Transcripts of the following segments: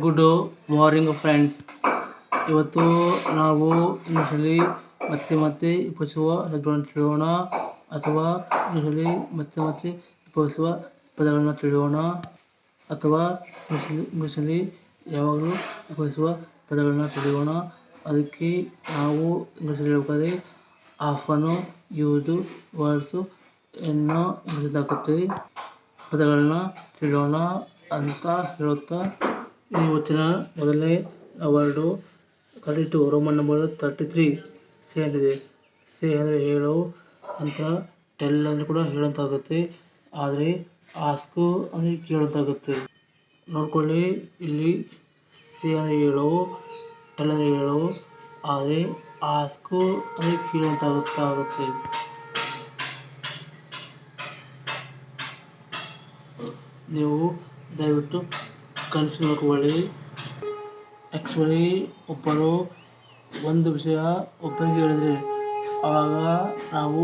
Good morning friends ಇವತ್ತು ನಾವು ಇಂಗ್ಲೀಷಲ್ಲಿ ಮತ್ತೆ ಮತ್ತೆ ಉಪಯೋಗಿಸುವ ಶಬ್ದಗಳನ್ನು ತಿಳಿಯೋಣ ಅಥವಾ ಇಂಗ್ಲೀಷಲ್ಲಿ ಮತ್ತೆ ಮತ್ತೆ ಉಪಯೋಗಿಸುವ ಪದಗಳನ್ನು ತಿಳಿಯೋಣ ಅಥವಾ ಇಂಗ್ಲೀಷಲ್ಲಿ ಯಾವಾಗಲೂ ಉಪಯೋಗಿಸುವ ಪದಗಳನ್ನು ತಿಳಿಯೋಣ. ಅದಕ್ಕೆ ನಾವು ಇಂಗ್ಲೀಷಲ್ಲಿ ಹೇಳ್ಬೇಕಾದ್ರೆ often used words in English ಹಾಕುತ್ತೀವಿ. ಪದಗಳನ್ನ ತಿಳಿಯೋಣ ಅಂತ ಹೇಳುತ್ತಾ ಇವತ್ತಿನ ಮೊದಲನೇ word thirty two Roman number thirty three say ಅಂತಿದೆ ಸೇ ಅಂದರೆ ಹೇಳು ಅಂತ ಟೆಲ್ ಅಂದರೆ ಕೂಡ ಹೇಳಂತಾಗುತ್ತೆ ಆದರೆ ಆಸ್ಕು ಅಂದರೆ ಕೇಳೋಂತಾಗುತ್ತೆ ನೋಡ್ಕೊಳ್ಳಿ, ಇಲ್ಲಿ ಸೇ ಅಂದರೆ ಹೇಳು ಟೆಲ್ ಅಂದರೆ ಹೇಳು, ಆದರೆ ಆಸ್ಕು ಅಂದರೆ ಕೇಳಂತಾಗುತ್ತಾಗುತ್ತೆ ನೀವು ದಯವಿಟ್ಟು ಕನ್ಫ್ಯೂಸ್ ಮಾಡ್ಕೊಳ್ಳಿ ಆ್ಯಕ್ಚುಲಿ ಒಬ್ಬರು ಒಂದು ವಿಷಯ ಒಬ್ಬರಿಗೆ ಹೇಳಿದರೆ ಆವಾಗ ನಾವು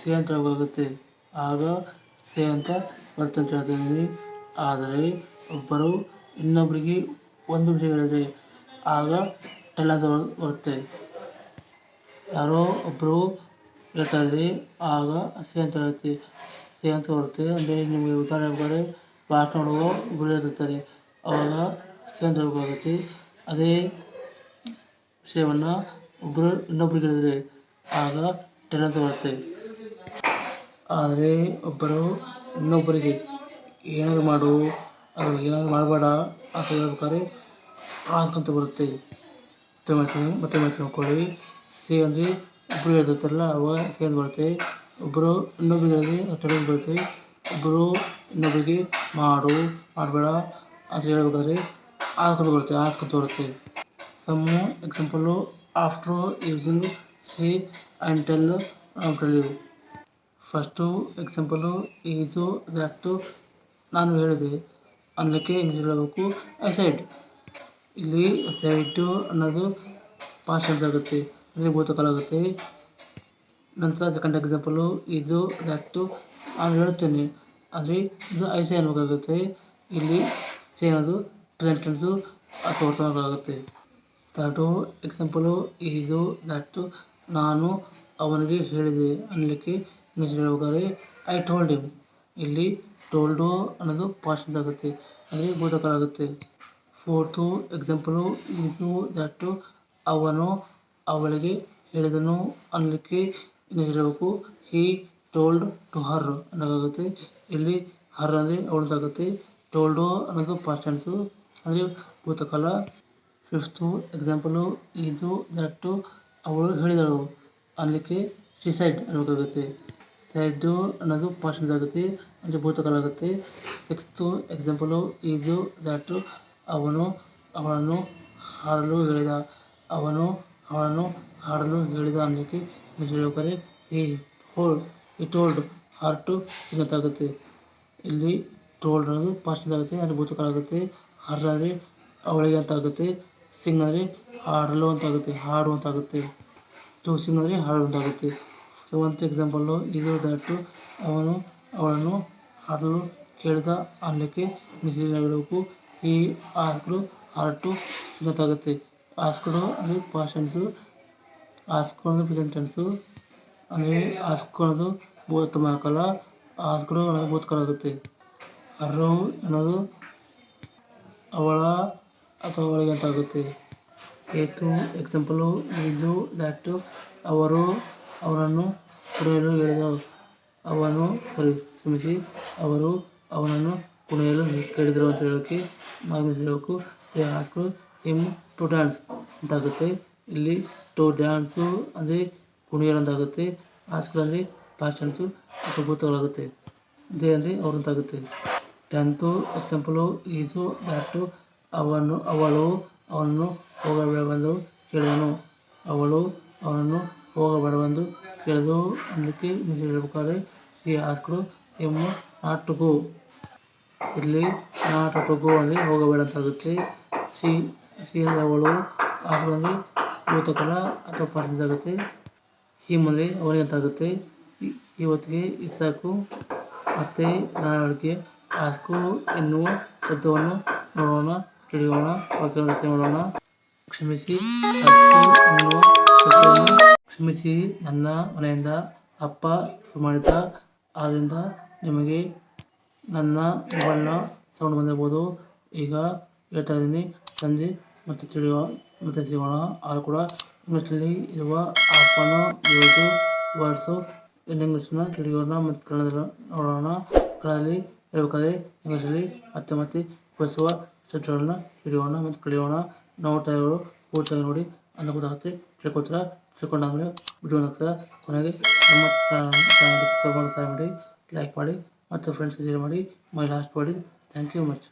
ಸೇ ಅಂತ ಹೇಳಬೇಕಾಗುತ್ತೆ. ಆಗ ಸೇ ಅಂತ ಬರ್ತಂತ ಅಂತ ಹೇಳ್ತಿದ್ದೀನಿ ಆದರೆ, ಒಬ್ಬರು ಇನ್ನೊಬ್ಬರಿಗೆ ಒಂದು ವಿಷಯ ಹೇಳಿದರೆ, ಆಗ ಟೆಲ್ ಅಂತ ಬರುತ್ತೆ. ಯಾರೋ ಒಬ್ಬರು ಹೇಳ್ತಾ ಇದ್ರಿ, ಆಗ ಸೇ ಅಂತ ಹೇಳುತ್ತೆ. ಸೇ ಅಂತ ಬರುತ್ತೆ. ಅಂದರೆ ನಿಮಗೆ ಉದಾಹರಣೆ ಭಾಷಣ ಮಾಡುವ ಗುರಿ ಹೇಳ್ತಿರ್ತಾರೆ ಆವಾಗ ಸೇ ಅಂತ ಅದೇ ವಿಷಯವನ್ನು ಒಬ್ಬರು ಇನ್ನೊಬ್ರಿಗೆ ಹೇಳಿದರೆ ಆಗ ಅಂತ ಬರುತ್ತೆ ಆದರೆ ಒಬ್ಬರು ಇನ್ನೊಬ್ಬರಿಗೆ ಏನಾದ್ರು ಮಾಡು, ಅದು ಏನಾದ್ರು ಮಾಡಬೇಡ ಅಂತ ಹೇಳ್ಬೇಕಾದ್ರೆ ಅಂತ ಬರುತ್ತೆ. ಮತ್ತೆ ಮಾಡ್ತೀನಿ ಮತ್ತೆ ಮಾಡ್ತೀನಿ ನೋಡ್ಕೊಳ್ಳಿ. ಸೇ ಅಂದರೆ ಒಬ್ಬರು ಹೇಳ್ತಿರ್ತಾರಲ್ಲ ಅವಾಗ ಸಿ ಅಂತ ಬರುತ್ತೆ. ಒಬ್ಬರು ಇನ್ನೊಬ್ರಿಗೆ ಹೇಳಿದ್ರೆ ಬರುತ್ತೆ. ಒಬ್ಬರು ಇನ್ನೊಬ್ಬರಿಗೆ ಮಾಡು, ಮಾಡಬೇಡ. ಅಂತ ಹೇಳ್ಬೇಕಾದ್ರೆ ಆಸ್ಕ್ ಬರುತ್ತೆ ಆಸ್ಕ್ ತೋರುತ್ತೆ ಬರುತ್ತೆ some example after using C and tell you first example is that ನಾನು ಹೇಳಿದೆ, ಅನ್ನೋಕ್ಕೆ ಇಂಗ್ಲೀಷ್ ಹೇಳಬೇಕು ಸೈಡ್ ಇಲ್ಲಿ ಸೈಡು ಅನ್ನೋದು ಪಾಸ್ಟ್ ಟೆನ್ಸ್ ಆಗುತ್ತೆ, ಅಂದರೆ ಭೂತಕಾಲ ಆಗುತ್ತೆ. ನಂತರ ಸೆಕೆಂಡ್ ಎಕ್ಸಾಂಪಲು ಈಸು ದಟ್ಟು ನಾನು ಹೇಳುತ್ತೇನೆ, ಅಂದರೆ ಇದು ಐಸೆ ಅನ್ನಬೇಕಾಗುತ್ತೆ ಇಲ್ಲಿ ಸೇ ಅನ್ನೋದು ಪ್ರೆಸೆಂಟ್ ಟೆನ್ಸು ಆಗುತ್ತೆ. ಥರ್ಡು ಎಕ್ಸಾಂಪಲು ಈಸು ದಟ್ಟು ನಾನು ಅವನಿಗೆ ಹೇಳಿದೆ ಅನ್ನಲಿಕ್ಕೆ ಇಂಗ್ಲೀಷ್ ಹೇಳ್ಬೇಕಾದ್ರೆ ಐ ಟೋಲ್ಡ್ ಹಿಮ್ ಇಲ್ಲಿ ಟೋಲ್ಡು ಅನ್ನೋದು ಪಾಸ್ಟ್ ಆಗುತ್ತೆ. ಅಂದರೆ ಭೂತಕಾಲ ಆಗುತ್ತೆ. ಫೋರ್ತು ಎಕ್ಸಾಂಪಲು ಇದು ದಟ್ಟು ಅವನು ಅವಳಿಗೆ ಹೇಳಿದನು ಅನ್ನಲಿಕ್ಕೆ ಹೇಳಬೇಕು. ಹೀ ಟೋಲ್ಡ್ ಟು ಹರ್ ಅನ್ನೋದಾಗುತ್ತೆ. ಇಲ್ಲಿ ಹರ್ ಅಂದರೆ ಅವಳದಾಗುತ್ತೆ. ಟೋಲ್ಡು ಅನ್ನೋದು ಪಾಸ್ಟ್ ಟೆನ್ಸು ಅಂದರೆ ಭೂತಕಾಲ ಫಿಫ್ತು ಎಕ್ಸಾಂಪಲು ಈಸು ದಟ್ಟು ಅವಳು ಹೇಳಿದಳು. ಅನ್ನಲಿಕ್ಕೆ ಶಿ ಸೈಡ್ ಅನ್ನಬೇಕಾಗುತ್ತೆ ಸೈಡು ಅನ್ನೋದು ಪಾಸ್ಟ್ ಟೆನ್ಸ್ ಆಗುತ್ತೆ, ಅಂದರೆ ಭೂತಕಾಲ ಆಗುತ್ತೆ. ಸಿಕ್ಸ್ತು ಎಕ್ಸಾಂಪಲು ಈಸು ದಟ್ಟು ಅವನು ಅವಳನ್ನು ಹಾಡಲು ಹೇಳಿದ. ಅವನು ಅವಳನ್ನು ಹಾಡಲು ಹೇಳಿದ ಅನ್ನಲಿಕ್ಕೆ ಹೇಳ್ಬೇಕಾದ್ರೆ he hold it told her to ಸಿಗತ್ತಾಗುತ್ತೆ. ಇಲ್ಲಿ ಟೆನ್ಸ್ ಆಗುತ್ತೆ ಭೂತಕಾಲ ಆಗುತ್ತೆ ಹರ್ ಅಂದರೆ ಅವಳಿಗೆ ಅಂತ ಆಗುತ್ತೆ ಸಿಂಗ್ ಅಂದರೆ ಹಾಡಲು ಅಂತ ಆಗುತ್ತೆ, ಹಾಡು ಅಂತ ಆಗುತ್ತೆ ಟು ಸಿಂಗ್ ಅಂದರೆ ಹಾಡು ಅಂತ ಆಗುತ್ತೆ. ಒಂದು ಎಕ್ಸಾಂಪಲ್ಲು ಇದು ದಟ್ಟು ಅವನು ಅವಳನ್ನು ಹಾಡಲು ಕೇಳಿದ ಅಲ್ಲಕ್ಕೆ ಹೇಳಬೇಕು ಈ ಆಸ್ಕಡು ಹರ್ ಟು ಸಿಂಗ್ ಅಂತ ಆಗುತ್ತೆ. ಆಸ್ಕ್ಡು ಅಂದರೆ ಪಾಸ್ಟ್ ಟೆನ್ಸು ಆಸ್ಕ್ ಅನ್ನೋದು ಪ್ರೆಸೆಂಟ್ ಟೆನ್ಸು ಅಂದರೆ ಆಸ್ಕ್ ಅನ್ನೋದು ವರ್ತಮಾನ ಕಾಲ ಆಸ್ಕ್ಡು ಭೂತಕಾಲ ಆಗುತ್ತೆ. ಹರ್ರು ಅನ್ನೋದು ಅವಳ ಅಥವಾ ಅವಳಿಗೆ ಅಂತ ಆಗುತ್ತೆ ಏತು ಎಕ್ಸಾಂಪಲು ಈಸು ದ್ಯಾಟು ಅವರು ಅವನನ್ನು ಕುಣಿಯಲು ಹೇಳಿದರು ಅವನು ಕ್ಷಮಿಸಿ, ಅವರು ಅವನನ್ನು ಕುಣಿಯಲು ಕೇಳಿದರು ಅಂತ ಹೇಳೋಕ್ಕೆ ನಾವು ಹೇಳಬೇಕು ದೇ ಹಿಮ್ ಟು ಡ್ಯಾನ್ಸ್ ಅಂತಾಗುತ್ತೆ. ಇಲ್ಲಿ ಟು ಡ್ಯಾನ್ಸು ಅಂದರೆ ಕುಣಿಯಲು ಅಂತಾಗುತ್ತೆ. ಆಸ್ಕ್ ಅಂದರೆ ಪಾಸ್ಟ್ ಅಥವಾ ಭೂತಗಳಾಗುತ್ತೆ. ಅಂದರೆ ಅವರು ಅಂತಾಗುತ್ತೆ. ಟೆಂತು ಎಕ್ಸಾಂಪಲು, ಈಸು ದಟ್ಟು ಅವನು, ಅವಳು, ಅವನನ್ನು ಹೋಗಬೇಡವೆಂದು ಕೇಳಿದನು. ಅವಳು ಅವನನ್ನು ಹೋಗಬೇಡವೆಂದು ಕೇಳಿದಳು. ಅದಕ್ಕೆ ಇಂಗ್ಲೀಷ್ ಹೇಳ್ಬೇಕಾದ್ರೆ ಶಿ ಆಸ್ಕಳು ಹಿಮ್ ನಾಟ್ ಟು ಗೋ ಇಲ್ಲಿ ನಾಟ್ ಟು ಗೋ ಅಂದರೆ ಹೋಗಬೇಡ ಅಂತ ಆಗುತ್ತೆ ಶಿ ಶಿ ಅಂದರೆ ಅವಳು ಆಸ್ಕ್ ಅಂದರೆ ಭೂತಕಾಲ ಅಥವಾ ಪಾಠ ಆಗುತ್ತೆ ಹಿಮ್ ಅಂದರೆ ಅವನಿಗೆ ಅಂತ ಆಗುತ್ತೆ ಇವತ್ತಿಗೆ ಇಸಾಕು ಮತ್ತೆ ನಾಳೆ ಆಸ್ಕು ಎನ್ನುವ ಶಬ್ದವನ್ನು ನೋಡೋಣ, ತಿಳಿಯೋಣ ವಾಕ್ಯವನ್ನು ನೋಡೋಣ ಕ್ಷಮಿಸಿ ಎನ್ನುವ ಶಬ್ದವನ್ನು ಕ್ಷಮಿಸಿ, ನನ್ನ ಮನೆಯಿಂದ ಅಪ್ಪ ಮಾಡಿದ ಆದ್ದರಿಂದ ನಿಮಗೆ ನನ್ನ ಮೊಬೈಲ್ನ ಸೌಂಡ್ ಬಂದಿರ್ಬೋದು. ಈಗ ಹೇಳ್ತಾ ಇದ್ದೀನಿ, ತಂದೆ ಮತ್ತೆ ತಿಳಿಯುವ, ಮತ್ತೆ ಸಿಗೋಣ. ಆದರೂ ಕೂಡ ಇಂಗ್ಲೀಷಲ್ಲಿ ಇರುವ ಅಪ್ಪನ ಯೂಸು ವರ್ಡ್ಸು ಇಂಗ್ಲೀಷನ್ನ ತಿಳಿಯೋಣ, ಮತ್ತು ಕನ್ನಡದಲ್ಲಿ ನೋಡೋಣ. ಕನ್ನಡದಲ್ಲಿ ಹೇಳ್ಬೇಕಾದ್ರೆ ಇಂಗ್ಲೀಷಲ್ಲಿ ಮತ್ತೆ ಮತ್ತೆ ಬಳಸುವ ಶಬ್ದಗಳನ್ನ ಹಿಡಿಯೋಣ ಮತ್ತು ಕಲಿಯೋಣ ನೋಡ್ತಾ ಇರೋರು ಪೂರ್ತಿಯಾಗಿ ನೋಡಿ ಅಂತ ಗೊತ್ತಾಗುತ್ತೆ ತಿಳ್ಕೊತಾರ ತಿಳ್ಕೊಂಡಾದ್ಮೇಲೆ ವಿಡಿಯೋ ನೋಡ್ತೀರ ಕೊನೆಗೆ ನಮ್ಮ ಚಾನಲ್ ಮಾಡಿ ಸಹಾಯ ಮಾಡಿ ಲೈಕ್ ಮಾಡಿ ಮತ್ತು ಫ್ರೆಂಡ್ಸ್ ಶೇರ್ ಮಾಡಿ. My last word thank you much